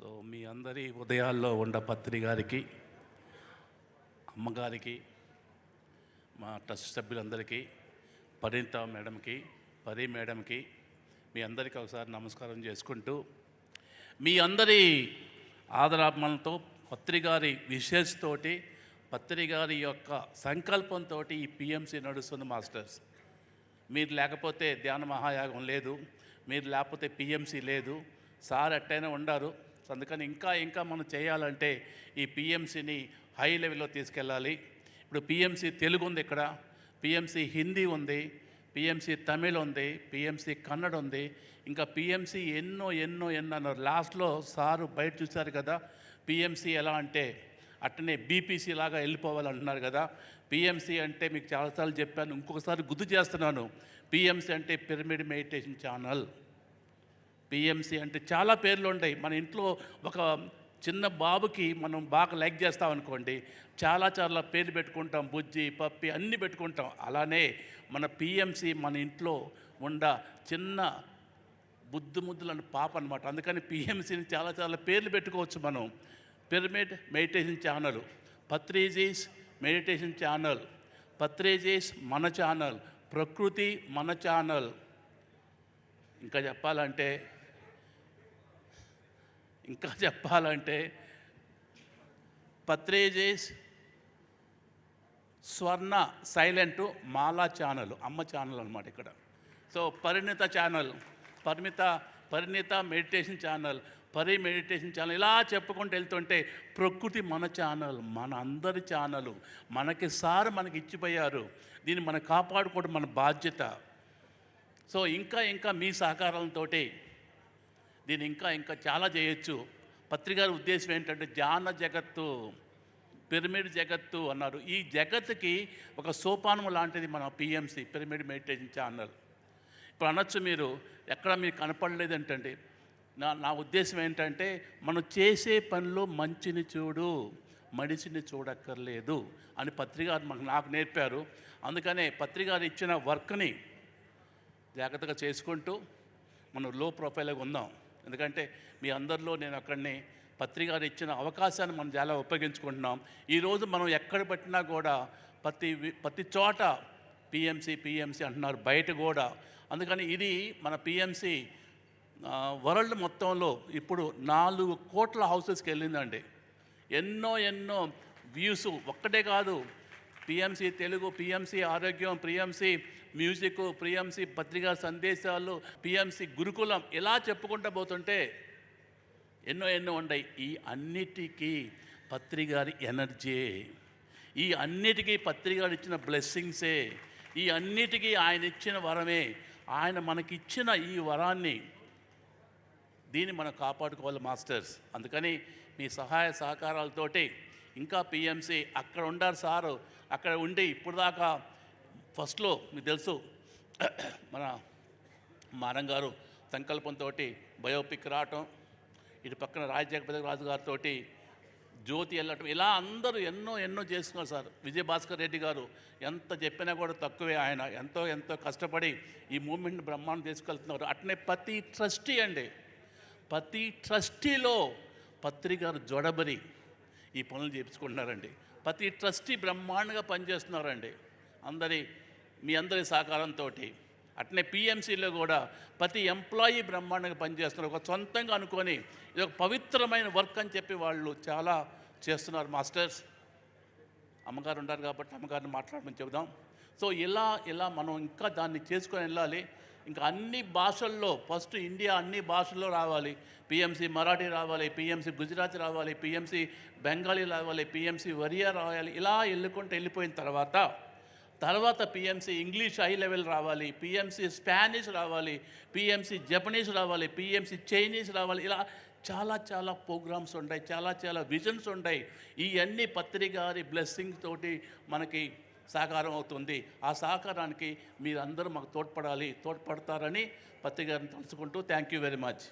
So మీ అందరి ఉదయాల్లో ఉండ పత్రి గారికి అమ్మగారికి మా ట్రస్ట్ సభ్యులందరికీ పరిణిత మేడంకి పరి మేడంకి మీ అందరికీ ఒకసారి నమస్కారం చేసుకుంటూ మీ అందరి ఆదరాత్మలతో పత్రి గారి విశేషతోటి పత్రి గారి యొక్క సంకల్పంతో ఈ పిఎంసి నడుస్తుంది మాస్టర్స్. మీరు లేకపోతే ధ్యాన మహాయాగం లేదు మీరు లేకపోతే పిఎంసి లేదు సార్ అట్టైనా ఉండారు సో అందుకని ఇంకా ఇంకా మనం చేయాలంటే ఈ పిఎంసిని హై లెవెల్లో తీసుకెళ్ళాలి. ఇప్పుడు పిఎంసి తెలుగు ఉంది ఇక్కడ పిఎంసి హిందీ ఉంది పిఎంసి తమిళ్ ఉంది పిఎంసి కన్నడ ఉంది. ఇంకా పిఎంసి ఎన్నో ఎన్నో ఎన్నో అన్నారు. లాస్ట్లో సారు బయట చూశారు కదా పిఎంసి ఎలా అంటే అట్టనే బీపీసీ లాగా వెళ్ళిపోవాలంటున్నారు కదా. పిఎంసీ అంటే మీకు చాలాసార్లు చెప్పాను ఇంకొకసారి గుర్తు చేస్తున్నాను. పిఎంసీ అంటే పిరమిడ్ మెడిటేషన్ ఛానల్. పిఎంసి అంటే చాలా పేర్లు ఉంటాయి మన ఇంట్లో ఒక చిన్న బాబుకి మనం బాగా లైక్ చేస్తాం అనుకోండి చాలా చాలా పేర్లు పెట్టుకుంటాం. బుజ్జి పప్పి అన్నీ పెట్టుకుంటాం. అలానే మన పిఎంసి మన ఇంట్లో ఉండ చిన్న బుద్ధి ముద్దులని పాప అనమాట అందుకని పిఎంసిని చాలా చాలా పేర్లు పెట్టుకోవచ్చు మనం. పిరమిడ్ మెడిటేషన్ ఛానల్ పత్రేజీస్ మెడిటేషన్ ఛానల్ పత్రేజీస్ మన ఛానల్ ప్రకృతి మన ఛానల్ ఇంకా చెప్పాలంటే ఇంకా చెప్పాలంటే పత్రేజేస్ స్వర్ణ సైలెంట్ మాలా ఛానల్ అమ్మ ఛానల్ అనమాట ఇక్కడ. సో పరిణిత ఛానల్ పరిమిత పరిణిత మెడిటేషన్ ఛానల్ పరి మెడిటేషన్ ఛానల్ ఇలా చెప్పుకుంటూ వెళ్తుంటే ప్రకృతి మన ఛానల్ మన అందరి ఛానల్ మనకి సార్ మనకి ఇచ్చిపోయారు దీన్ని మనం కాపాడుకోవడం మన బాధ్యత. సో ఇంకా ఇంకా మీ సహకారంతో దీన్ని ఇంకా ఇంకా చాలా చేయొచ్చు. పత్రికారి ఉద్దేశం ఏంటంటే ధ్యాన జగత్తు పిరమిడ్ జగత్తు అన్నారు. ఈ జగత్తుకి ఒక సోపానం లాంటిది మన పిఎంసి పిరమిడ్ మెడిటేషన్ ఛానల్. ఇప్పుడు అనొచ్చు మీరు ఎక్కడ మీకు కనపడలేదు ఏంటంటే నా నా ఉద్దేశం ఏంటంటే మనం చేసే పనిలో మంచిని చూడు మనిషిని చూడక్కర్లేదు అని పత్రికారు మాకు నాకు నేర్పారు. అందుకనే పత్రికారు ఇచ్చిన వర్క్ని జాగ్రత్తగా చేసుకుంటూ మనం లో ప్రొఫైల్గా ఉందాం. ఎందుకంటే మీ అందరిలో నేను అక్కడనే పత్రికారు ఇచ్చిన అవకాశాన్ని మనం చాలా ఉపయోగించుకుంటున్నాం. ఈరోజు మనం ఎక్కడ పెట్టినా కూడా ప్రతి ప్రతి చోట పిఎంసి పిఎంసి అంటున్నారు బయట కూడా. అందుకని ఇది మన పిఎంసి వరల్డ్ మొత్తంలో ఇప్పుడు నాలుగు కోట్ల హౌసెస్కి వెళ్ళిందండి. ఎన్నో ఎన్నో వ్యూస్ ఒక్కటే కాదు పిఎంసి తెలుగు పిఎంసీ ఆరోగ్యం పిఎంసీ మ్యూజిక్ పిఎంసీ పత్రికా సందేశాలు పిఎంసి గురుకులం ఇలా చెప్పుకుంటూ పోతుంటే ఎన్నో ఎన్నో ఉన్నాయి ఈ అన్నిటికీ పత్రికారి ఎనర్జీ. ఈ అన్నిటికీ పత్రికారు ఇచ్చిన బ్లెస్సింగ్సే. ఈ అన్నిటికీ ఆయన ఇచ్చిన వరమే. ఆయన మనకిచ్చిన ఈ వరాన్ని దీన్ని మనం కాపాడుకోవాలి మాస్టర్స్. అందుకని మీ సహాయ సహకారాలతోటి ఇంకా పిఎంసి అక్కడ ఉండారు సారు. అక్కడ ఉండి ఇప్పుడు దాకా ఫస్ట్లో మీకు తెలుసు మన మారం గారు సంకల్పంతో బయోపిక్ రావటం ఇటు పక్కన రాజజగపతి రాజు గారితో జ్యోతి వెళ్ళటం ఇలా అందరూ ఎన్నో ఎన్నో చేసుకున్నారు సార్. విజయభాస్కర్ రెడ్డి గారు ఎంత చెప్పినా కూడా తక్కువే ఆయన. ఎంతో ఎంతో కష్టపడి ఈ మూమెంట్ బ్రహ్మాండం తీసుకెళ్తున్నారు. అట్నే ప్రతి ట్రస్టీ అండి. ప్రతి ట్రస్టీలో పత్రికారు జొడబరి ఈ పనులు చేపించుకుంటున్నారండి. ప్రతి ట్రస్టీ బ్రహ్మాండంగా పనిచేస్తున్నారండి. అందరి మీ అందరి సహకారంతో అట్నే పిఎంసీలో కూడా ప్రతి ఎంప్లాయీ బ్రహ్మాండంగా పనిచేస్తున్నారు. ఒక సొంతంగా అనుకొని ఇది ఒక పవిత్రమైన వర్క్ అని చెప్పి వాళ్ళు చాలా చేస్తున్నారు. మాస్టర్స్ అమ్మగారు ఉన్నారు కాబట్టి అమ్మగారిని మాట్లాడమని చెబుదాం. సో ఇలా ఇలా మనం ఇంకా దాన్ని చేసుకొని వెళ్ళాలి. ఇంకా అన్ని భాషల్లో ఫస్ట్ ఇండియా అన్ని భాషల్లో రావాలి. పిఎంసి మరాఠీ రావాలి పిఎంసి గుజరాతీ రావాలి పిఎంసి బెంగాలీ రావాలి పిఎంసి ఒరియా రావాలి ఇలా వెళ్ళుకుంటూ వెళ్ళిపోయిన తర్వాత తర్వాత పిఎంసి ఇంగ్లీష్ హై లెవెల్ రావాలి పిఎంసి స్పానిష్ రావాలి పిఎంసి జపనీస్ రావాలి పిఎంసి చైనీస్ రావాలి ఇలా చాలా చాలా ప్రోగ్రామ్స్ ఉంటాయి చాలా చాలా విజన్స్ ఉంటాయి. ఇవన్నీ పత్రిక పత్రికారి బ్లెస్సింగ్ తోటి మనకి సహకారం అవుతుంది ఆ సహకారానికి మీరందరూ మాకు తోడ్పడాలి తోడ్పడతారని పత్రికారిని తలుచుకుంటూ థ్యాంక్ యూ వెరీ మచ్.